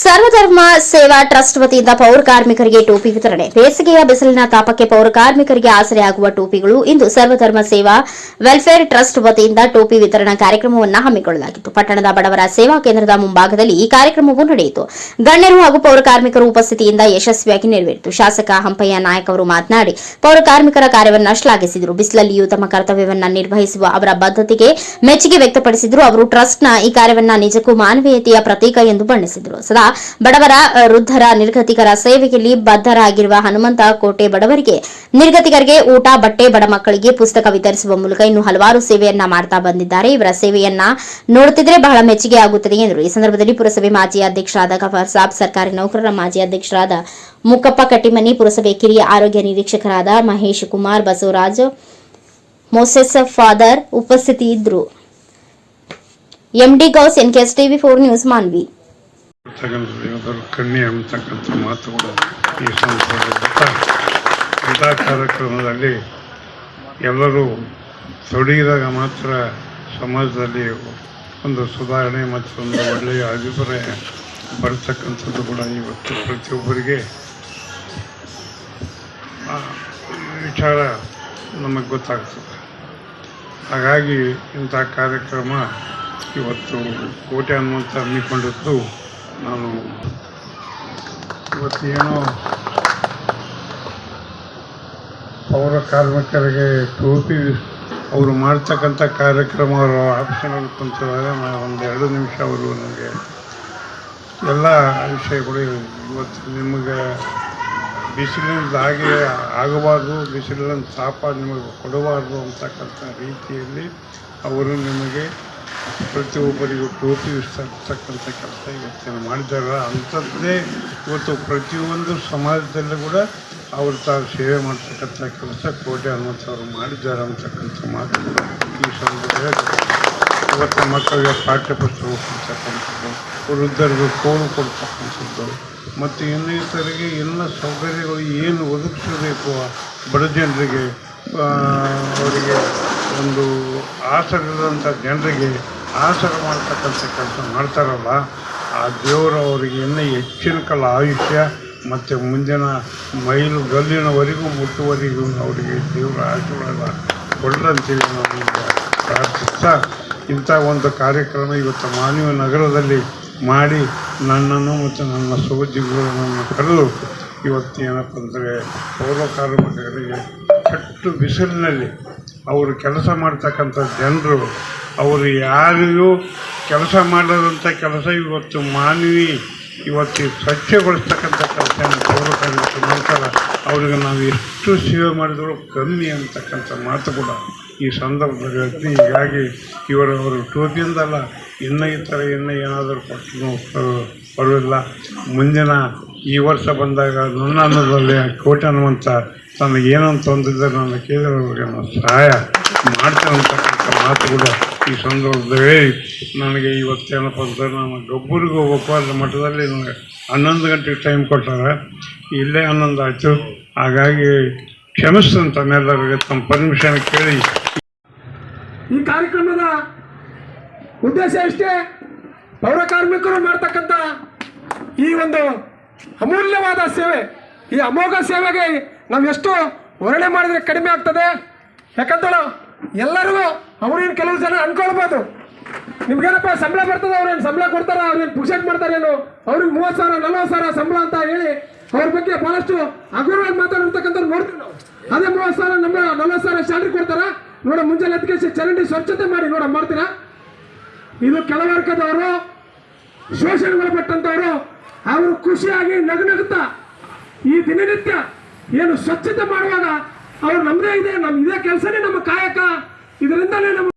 ಸರ್ವಧರ್ಮ ಸೇವಾ ಟ್ರಸ್ಟ್ ವತಿಯಿಂದ ಪೌರ ಕಾರ್ಮಿಕರಿಗೆ ಟೋಪಿ ವಿತರಣೆ. ಬೇಸಿಗೆಯ ಬಿಸಿಲಿನ ತಾಪಕ್ಕೆ ಪೌರ ಕಾರ್ಮಿಕರಿಗೆ ಆಸರೆಯಾಗುವ ಟೋಪಿಗಳು ಇಂದು ಸರ್ವಧರ್ಮ ಸೇವಾ ವೆಲ್ಫೇರ್ ಟ್ರಸ್ಟ್ ವತಿಯಿಂದ ಟೋಪಿ ವಿತರಣಾ ಕಾರ್ಯಕ್ರಮವನ್ನು ಹಮ್ಮಿಕೊಳ್ಳಲಾಗಿತ್ತು. ಪಟ್ಟಣದ ಬಡವರ ಸೇವಾ ಕೇಂದ್ರದ ಮುಂಭಾಗದಲ್ಲಿ ಈ ಕಾರ್ಯಕ್ರಮವು ನಡೆಯಿತು. ಗಣ್ಯರು ಹಾಗೂ ಪೌರ ಕಾರ್ಮಿಕರು ಉಪಸ್ಥಿತಿಯಿಂದ ಯಶಸ್ವಿಯಾಗಿ ನೆರವೇರಿತು. ಶಾಸಕ ಹಂಪಯ್ಯ ನಾಯಕ್ ಅವರು ಮಾತನಾಡಿ, ಪೌರ ಕಾರ್ಮಿಕರ ಕಾರ್ಯವನ್ನು ಶ್ಲಾಘಿಸಿದರು. ಬಿಸಿಲಲ್ಲಿಯೂ ತಮ್ಮ ಕರ್ತವ್ಯವನ್ನು ನಿರ್ವಹಿಸುವ ಅವರ ಬದ್ಧತೆಗೆ ಮೆಚ್ಚುಗೆ ವ್ಯಕ್ತಪಡಿಸಿದರು. ಅವರು ಟ್ರಸ್ಟ್ನ ಈ ಕಾರ್ಯವನ್ನ ನಿಜಕ್ಕೂ ಮಾನವೀಯತೆಯ ಪ್ರತೀಕ ಎಂದು ಬಣ್ಣಿಸಿದರು. ಸದಾ ಬಡವರ ವೃದ್ಧರ, ನಿರ್ಗತಿಕರ ಸೇವೆಯಲ್ಲಿ ಬದ್ಧರಾಗಿರುವ ಹನುಮಂತ ಕೋಟೆ ಬಡವರಿಗೆ, ನಿರ್ಗತಿಕರಿಗೆ ಊಟ, ಬಟ್ಟೆ, ಬಡ ಮಕ್ಕಳಿಗೆ ಪುಸ್ತಕ ವಿತರಿಸುವ ಮೂಲಕ ಇನ್ನು ಹಲವಾರು ಸೇವೆಯನ್ನ ಮಾಡ್ತಾ ಬಂದಿದ್ದಾರೆ. ಇವರ ಸೇವೆಯನ್ನ ನೋಡುತ್ತಿದ್ರೆ ಬಹಳ ಮೆಚ್ಚುಗೆ ಆಗುತ್ತದೆ ಎಂದರು. ಈ ಸಂದರ್ಭದಲ್ಲಿ ಪುರಸಭೆ ಮಾಜಿ ಅಧ್ಯಕ್ಷರಾದ ಕಫರ್ ಸಾಬ್, ಸರ್ಕಾರಿ ನೌಕರರ ಮಾಜಿ ಅಧ್ಯಕ್ಷರಾದ ಮುಕ್ಕಪ್ಪ ಕಟ್ಟಿಮನಿ, ಪುರಸಭೆ ಕಿರಿಯ ಆರೋಗ್ಯ ನಿರೀಕ್ಷಕರಾದ ಮಹೇಶ್ ಕುಮಾರ್ ಬಸವರಾಜ್, ಮೋಸೆಸ್ ಫಾದರ್ ಉಪಸ್ಥಿತಿ ಇದ್ರು MD Ghouse NKS TV four news, Manvi. ಕಣ್ಣಿ ಅಂತಕ್ಕಂಥ ಮಾತುಗಳು ಈ ಇಂಥ ಕಾರ್ಯಕ್ರಮದಲ್ಲಿ ಎಲ್ಲರೂ ತೊಡಗಿದಾಗ ಮಾತ್ರ ಸಮಾಜದಲ್ಲಿ ಒಂದು ಸುಧಾರಣೆ ಮತ್ತು ಒಂದು ಒಳ್ಳೆಯ ಅಭಿಪ್ರಾಯ ಬರ್ತಕ್ಕಂಥದ್ದು ಕೂಡ ಇವತ್ತು ಪ್ರತಿಯೊಬ್ಬರಿಗೆ. ವಿಚಾರ ನಮಗೆ ಗೊತ್ತಾಗ್ತದೆ. ಹಾಗಾಗಿ ಇಂಥ ಕಾರ್ಯಕ್ರಮ ಇವತ್ತು ಕೋಟೆ ಅನ್ನುವಂಥ ಹಮ್ಮಿಕೊಂಡಿದ್ದು ನಾನು ಇವತ್ತೇನೋ ಪೌರ ಕಾರ್ಮಿಕರಿಗೆ ಟೋಪಿ ಅವರು ಮಾಡ್ತಕ್ಕಂಥ ಕಾರ್ಯಕ್ರಮ ಅವರು ಆಪ್ಷನಲ್ಲಿ ಕುಂತಿದಾಗ ನಾನು ಒಂದು ಎರಡು ನಿಮಿಷ ಅವರು ನನಗೆ ಎಲ್ಲ ವಿಷಯಗಳು ಇವತ್ತು ನಿಮಗೆ ಬಿಸಿಲಿನ ಹಾಗೆ ಆಗಬಾರ್ದು, ಬಿಸಿಲಿನ ತಾಪ ನಿಮಗೆ ಕೊಡಬಾರ್ದು ಅಂತಕ್ಕಂಥ ರೀತಿಯಲ್ಲಿ ಅವರು ನಿಮಗೆ ಪ್ರತಿಯೊಬ್ಬರಿಗೂ ಟೋಪಿ ವಿಸ್ತರಿಸ್ತಕ್ಕಂಥ ಕೆಲಸ ಇವತ್ತಿನ ಮಾಡಿದ್ದಾರೆ. ಅಂಥದ್ದೇ ಇವತ್ತು ಪ್ರತಿಯೊಂದು ಸಮಾಜದಲ್ಲೂ ಕೂಡ ಅವರು ತಾವು ಸೇವೆ ಮಾಡ್ತಕ್ಕಂಥ ಕೆಲಸ ಕೋಟೆ ಹನುಮಂತವರು ಮಾಡಿದ್ದಾರೆ ಅಂತಕ್ಕಂಥ ಮಾತು ಈ ಸಂದರ್ಭದಲ್ಲಿ ಇವತ್ತು ಮಕ್ಕಳಿಗೆ ಪಾಠ್ಯ ಪುಸ್ತಕ ಕೊಡ್ತಕ್ಕಂಥದ್ದು, ವೃದ್ಧರಿಗೆ ಕೋಲು ಕೊಡ್ತಕ್ಕಂಥದ್ದು, ಮತ್ತು ಇನ್ನಿತರಿಗೆ ಎಲ್ಲ ಸೌಕರ್ಯಗಳು ಏನು ಒದಗಿಸಬೇಕು, ಬಡ ಜನರಿಗೆ ಅವರಿಗೆ ಒಂದು ಆಸರಿದಂಥ ಜನರಿಗೆ ಆಸರ ಮಾಡ್ತಕ್ಕಂಥ ಕೆಲಸ ಮಾಡ್ತಾರಲ್ಲ, ಆ ದೇವರು ಅವರಿಗೆ ಇನ್ನೂ ಹೆಚ್ಚಿನ ಕಾಲ ಆಯುಷ್ಯ ಮತ್ತು ಮುಂದಿನ ಮೈಲು ಗಲ್ಲಿನವರೆಗೂ ಮುಟ್ಟುವರೆಗೂ ಅವರಿಗೆ ದೇವರ ಆಶೀರ್ವಾದ ಕೊಡ್ರಂತೇಳಿ ಈಗ ಪ್ರಾರ್ಥಿಸ್ತಾ ಇಂಥ ಒಂದು ಕಾರ್ಯಕ್ರಮ ಇವತ್ತು ಮಾನವ ನಗರದಲ್ಲಿ ಮಾಡಿ ನನ್ನನ್ನು ಮತ್ತು ನನ್ನ ಸಹೋದ್ಯೋಗಿಗಳನ್ನು ಕರೆದು ಇವತ್ತು ಏನಪ್ಪ ಅಂದರೆ ಪೌರ ಕಾರ್ಮಿಕರಿಗೆ ಕೆಟ್ಟು ಬಿಸಿಲಿನಲ್ಲಿ ಅವರು ಕೆಲಸ ಮಾಡ್ತಕ್ಕಂಥ ಜನರು, ಅವರು ಯಾರಿಗೂ ಕೆಲಸ ಮಾಡದಂಥ ಕೆಲಸ ಇವತ್ತು ಮಾನವಿ, ಇವತ್ತು ಸ್ವಚ್ಛಗೊಳಿಸ್ತಕ್ಕಂಥ ಕೆಲಸ ಪೌರ ನಂತರ ಅವ್ರಿಗೆ ನಾವು ಎಷ್ಟು ಸೇವೆ ಮಾಡಿದರೂ ಕಮ್ಮಿ ಅಂತಕ್ಕಂಥ ಮಾತು ಕೂಡ ಈ ಸಂದರ್ಭದಲ್ಲಿ ಹೇಳ್ತೀನಿ ಹೀಗಾಗಿ ಇವರು ಅವರು ಟೋಪಿಯಿಂದಲ್ಲ ಇನ್ನೂ ಈ ಥರ ಇನ್ನೂ ಏನಾದರೂ ಕೊಟ್ಟು ಬರೋಲ್ಲ ಮುಂದಿನ ಈ ವರ್ಷ ಬಂದಾಗ ನನ್ನ ಅನ್ನದಲ್ಲಿ ಕೋಟೆ ಅನ್ನುವಂಥ ತನಗೇನಂತ ತೊಂದಿದ್ದ ನನ್ನ ಕೇಳಿದವರಿಗೆ ನಾನು ಸಹಾಯ ಮಾಡ್ತೇನೆ ಅಂತಕ್ಕಂಥ ಮಾತು ಕೂಡ ಈ ಸಂದರ್ಭದಲ್ಲಿ ನನಗೆ ಇವತ್ತೇನಪ್ಪ ಅಂದರೆ ನಾನು ಹೋಗಬೇಕು ಅನ್ನೋ ಮಟ್ಟದಲ್ಲಿ ನನಗೆ ಹನ್ನೊಂದು ಗಂಟೆಗೆ ಟೈಮ್ ಕೊಟ್ಟಾರೆ. ಇಲ್ಲೇ ಹನ್ನೊಂದು ಆಯಿತು. ಹಾಗಾಗಿ ಕ್ಷಮಿಸ್ತಂತ ತಮ್ಮೆಲ್ಲರಿಗೆ ತಮ್ಮ ಪರ್ಮಿಷನ್ ಕೇಳಿ. ಈ ಕಾರ್ಯಕ್ರಮದ ಉದ್ದೇಶ ಇಷ್ಟೇ ಪೌರ ಕಾರ್ಮಿಕರು ಮಾಡ್ತಕ್ಕಂಥ ಈ ಒಂದು ಅಮೂಲ್ಯವಾದ ಸೇವೆ, ಈ ಅಮೋಘ ಸೇವೆಗೆ ನಾವು ಎಷ್ಟು ವರ್ಣೆ ಮಾಡಿದರೆ ಕಡಿಮೆ ಆಗ್ತದೆ. ಯಾಕಂತೇಳ, ಎಲ್ಲರಿಗೂ ಅವ್ರೇನು ಕೆಲವು ಜನ ಅನ್ಕೊಳ್ಬೋದು. ನಿಮ್ಗೇನಪ್ಪ ಸಂಬಳ ಬರ್ತದೆ ಅವ್ರೇನು ಸಂಬಳ ಕೊಡ್ತಾರ ಅವ್ರೇನು ಪುಷಟ್ ಮಾಡ್ತಾರೇನು ಅವ್ರಿಗೆ ಮೂವತ್ತು ಸಾವಿರ, ನಲ್ವತ್ತು ಸಾವಿರ ಸಂಬಳ ಅಂತ ಹೇಳಿ ಅವ್ರ ಬಗ್ಗೆ ಭಾಳಷ್ಟು ಹಗುರವಾಗಿ ಮಾತಾಡಿರ್ತಕ್ಕಂಥ ನೋಡ್ತೀವಿ ನಾವು. ಅದೇ ಮೂವತ್ತು ಸಾವಿರ ನಮ್ಮ ನಲ್ವತ್ತು ಸಾವಿರ ಸ್ಯಾಲ್ರಿ ಕೊಡ್ತಾರ? ನೋಡ, ಮುಂಜಾನೆ ಎತ್ಕೇಸಿ ಚರಂಡಿ ಸ್ವಚ್ಛತೆ ಮಾಡಿ ನೋಡ, ಮಾಡ್ತೀರಾ? ಇದು ಕೆಳವರ್ಗದವರು ಶೋಷಣೆಗೊಳಪಟ್ಟಂಥವರು ಅವರು ಖುಷಿಯಾಗಿ ನಗುನಗುತ್ತಾ ಈ ದಿನನಿತ್ಯ ಏನು ಸ್ವಚ್ಛತೆ ಮಾಡುವಾಗ ಅವ್ರು ನಮ್ಮದೇ ಇದೆ ನಮ್ಮ ಇದೇ ಕೆಲಸನೇ ನಮ್ಮ ಕಾಯಕ. ಇದರಿಂದಲೇ ನಮ್ಮ